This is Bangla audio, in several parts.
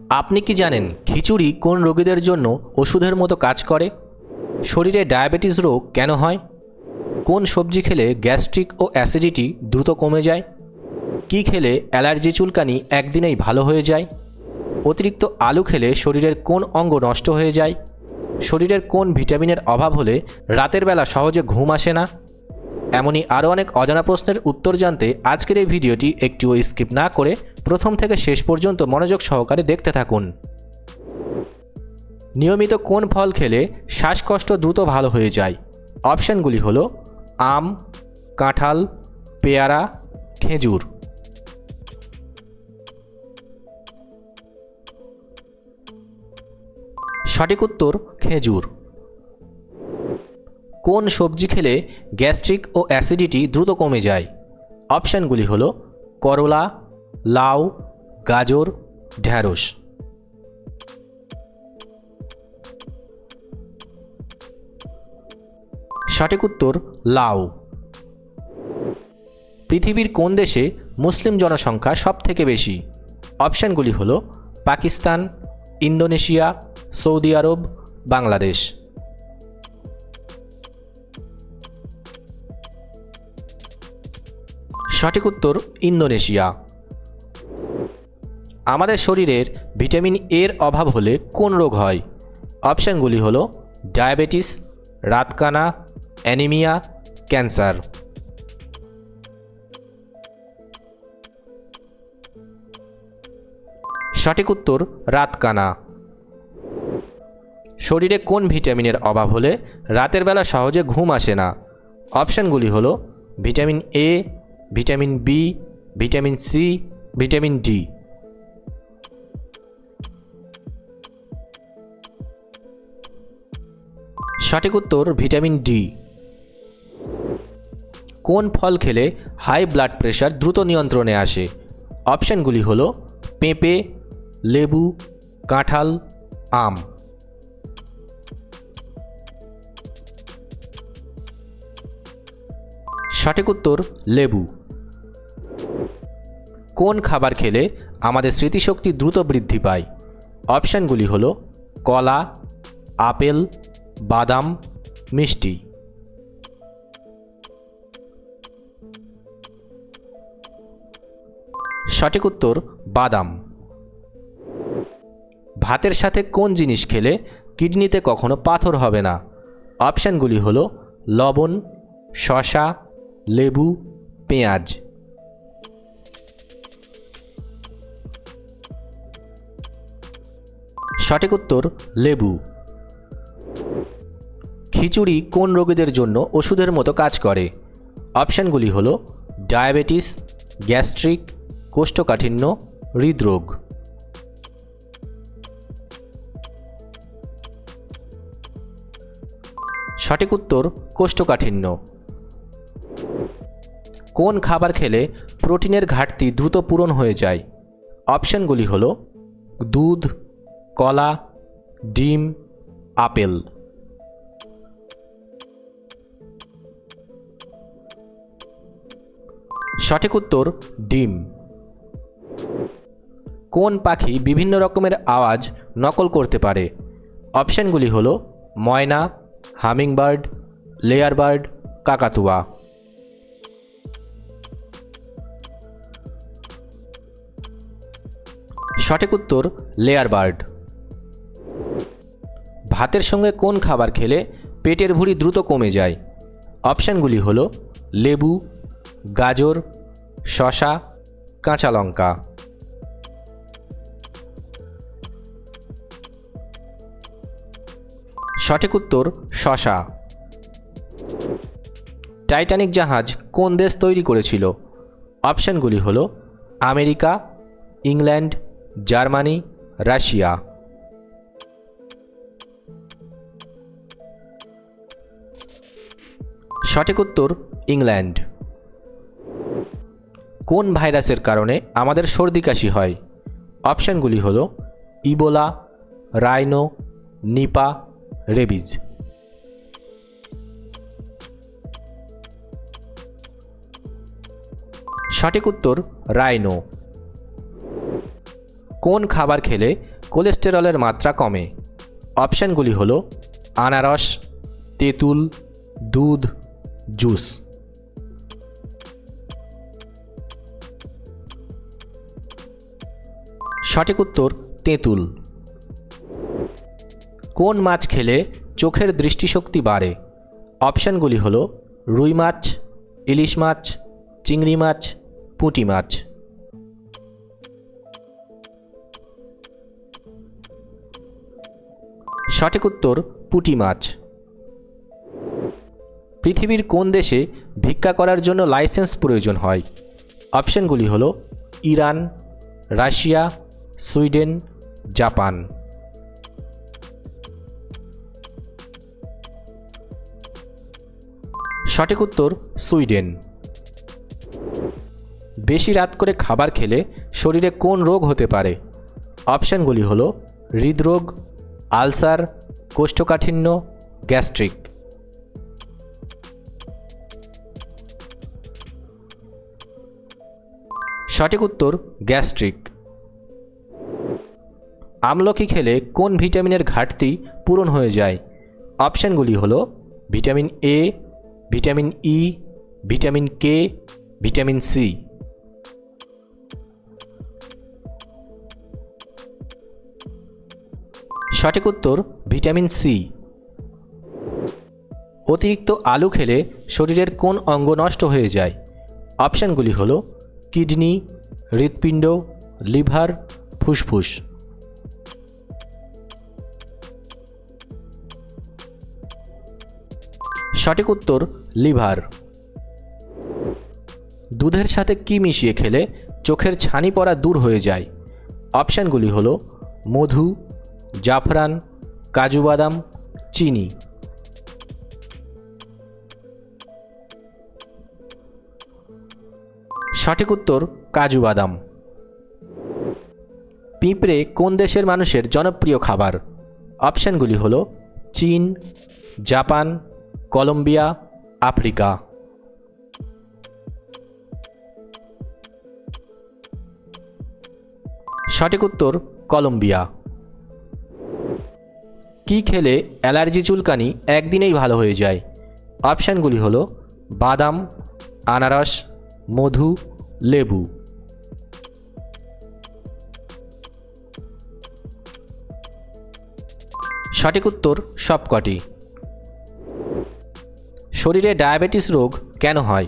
আপনি কি জানেন খিচুড়ি কোন রোগীদের জন্য ওষুধের মতো কাজ করে? শরীরে ডায়াবেটিস রোগ কেন হয়? কোন সবজি খেলে গ্যাস্ট্রিক ও অ্যাসিডিটি দ্রুত কমে যায়? কি খেলে অ্যালার্জি চুলকানি একদিনেই ভালো হয়ে যায়? অতিরিক্ত আলু খেলে শরীরের কোন অঙ্গ নষ্ট হয়ে যায়? শরীরের কোন ভিটামিনের অভাব হলে রাতের বেলা সহজে ঘুম আসে না? এমনই আরও অনেক অজানা প্রশ্নের উত্তর জানতে আজকের এই ভিডিওটি একটুও স্কিপ না করে প্রথম থেকে শেষ পর্যন্ত মনোযোগ সহকারে দেখতে থাকুন। নিয়মিত কোন ফল খেলে শ্বাসকষ্ট দ্রুত ভালো হয়ে যায়? অপশানগুলি হলো আম, কাঁঠাল, পেয়ারা, খেজুর। সঠিক উত্তর খেজুর। কোন সবজি খেলে গ্যাস্ট্রিক ও অ্যাসিডিটি দ্রুত কমে যায়? অপশানগুলি হল করলা, লাউ, গাজর, ঢ্যাঁড়স। সঠিক উত্তর, লাউ। পৃথিবীর কোন দেশে মুসলিম জনসংখ্যা সবথেকে বেশি? অপশানগুলি হল Pakistan, Indonesia, Saudi Arab, Bangladesh. সঠিক উত্তর ইন্দোনেশিয়া। আমাদের শরীরের ভিটামিন এর অভাব হলে কোন রোগ হয়? অপশানগুলি হলো ডায়াবেটিস, রাতকানা, অ্যানিমিয়া, ক্যান্সার। সঠিক উত্তর রাতকানা। শরীরে কোন ভিটামিনের অভাব হলে রাতের বেলা সহজে ঘুম আসে না? অপশানগুলি হলো vitamin A vitamin B, vitamin C, vitamin D. সঠিক উত্তর ভিটামিন ডি। কোন ফল খেলে হাই ব্লাড প্রেশার দ্রুত নিয়ন্ত্রণে আসে? অপশানগুলি হলো পেঁপে, লেবু, কাঁঠাল, আম। সঠিক উত্তর লেবু। কোন খাবার খেলে আমাদের স্মৃতিশক্তি দ্রুত বৃদ্ধি পায়? অপশানগুলি হল কলা, আপেল, বাদাম, মিষ্টি। সঠিক উত্তর, বাদাম। ভাতের সাথে কোন জিনিস খেলে কিডনিতে কখনো পাথর হবে না? অপশানগুলি হলো লবণ শশা লেবু, পেঁয়াজ। সঠিক উত্তর, লেবু। খিচুড়ি কোন রোগীদের জন্য ওষুধের মতো কাজ করে? অপশানগুলি হলো, ডায়াবেটিস, গ্যাস্ট্রিক, কোষ্ঠকাঠিন্য, হৃদরোগ। সঠিক উত্তর, কোষ্ঠকাঠিন্য। কোন খাবার খেলে প্রোটিনের ঘাটতি দ্রুত পূরণ হয়ে যায়? অপশানগুলি হল, দুধ কলা, ডিম, আপেল। সঠিক উত্তর, ডিম। কোন পাখি বিভিন্ন রকমের আওয়াজ নকল করতে পারে? অপশানগুলি হলো ময়না, হামিংবার্ড লেয়ার বার্ড কাকাতুয়া। সঠিক উত্তর লেয়ার বার্ড ভাতের সঙ্গে কোন খাবার খেলে পেটের ভুঁড়ি দ্রুত কমে যায়? অপশানগুলি হলো লেবু, গাজর শশা কাঁচা লঙ্কা। সঠিক উত্তর শশা টাইটানিক জাহাজ কোন দেশ তৈরি করেছিল? অপশানগুলি হলো আমেরিকা, ইংল্যান্ড, জার্মানি, রাশিয়া। সঠিক উত্তর, ইংল্যান্ড। কোন ভাইরাসের কারণে আমাদের সর্দি কাশি হয়? অপশানগুলি হলো, ইবোলা, রাইনো, নিপা, রেবিজ। সঠিক উত্তর, রাইনো। কোন খাবার খেলে কোলেস্টেরলের মাত্রা কমে? অপশানগুলি হলো, আনারস, তেঁতুল, দুধ জুস। সঠিক উত্তর, তেঁতুল। কোন মাছ খেলে চোখের দৃষ্টিশক্তি বাড়ে? অপশানগুলি হল রুই মাছ, ইলিশ মাছ, চিংড়ি মাছ, পুঁটি মাছ। সঠিক উত্তর, পুঁটি মাছ। পৃথিবীর কোন দেশে ভিক্ষা করার জন্য লাইসেন্স প্রয়োজন হয়? অপশানগুলি হল ইরান, রাশিয়া, সুইডেন, জাপান। সঠিক উত্তর, সুইডেন। বেশি রাত করে খাবার খেলে শরীরে কোন রোগ হতে পারে? অপশানগুলি হল হৃদরোগ, আলসার, কোষ্ঠকাঠিন্য, গ্যাস্ট্রিক। সঠিক উত্তর, গ্যাস্ট্রিক। আমলকি খেলে কোন ভিটামিনের ঘাটতি পূরণ হয়ে যায়? অপশানগুলি হল vitamin A vitamin E vitamin K vitamin C সঠিক উত্তর, ভিটামিন সি অতিরিক্ত আলু খেলে শরীরের কোন অঙ্গ নষ্ট হয়ে যায়? অপশানগুলি হলো কিডনি, হৃৎপিণ্ড, লিভার, ফুসফুস। সঠিক উত্তর, লিভার। দুধের সাথে কি মিশিয়ে খেলে চোখের ছানি পড়া দূর হয়ে যায়? অপশানগুলি হলো মধু, জাফরান, কাজু বাদাম, চিনি। সঠিক উত্তর, কাজু বাদাম। পিঁপড়ে কোন দেশের মানুষের জনপ্রিয় খাবার? অপশানগুলি হল চীন, জাপান, কলম্বিয়া, আফ্রিকা। সঠিক উত্তর, কলম্বিয়া। কি খেলে অ্যালার্জি চুলকানি একদিনেই ভালো হয়ে যায়? অপশানগুলি হলো বাদাম, আনারস, মধু লেবু। সঠিক উত্তর সবকটি। শরীরে ডায়াবেটিস রোগ কেন হয়?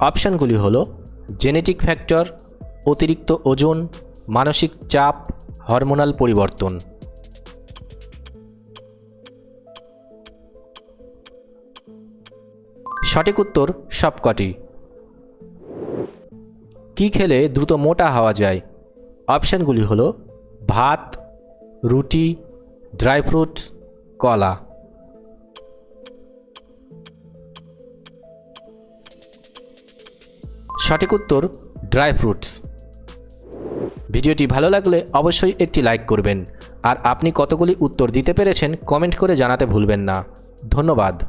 অপশানগুলি হল জেনেটিক ফ্যাক্টর, অতিরিক্ত ওজন, মানসিক চাপ, হরমোনাল পরিবর্তন। সঠিক উত্তর সবকটি। কি খেলে দ্রুত মোটা হওয়া যায়? অপশানগুলি হলো ভাত, রুটি, ড্রাই ফ্রুটস কলা। সঠিক উত্তর, ড্রাই ফ্রুটস। ভিডিওটি ভালো লাগলে অবশ্যই একটি লাইক করবেন। আর আপনি কতগুলি উত্তর দিতে পেরেছেন কমেন্ট করে জানাতে ভুলবেন না। ধন্যবাদ।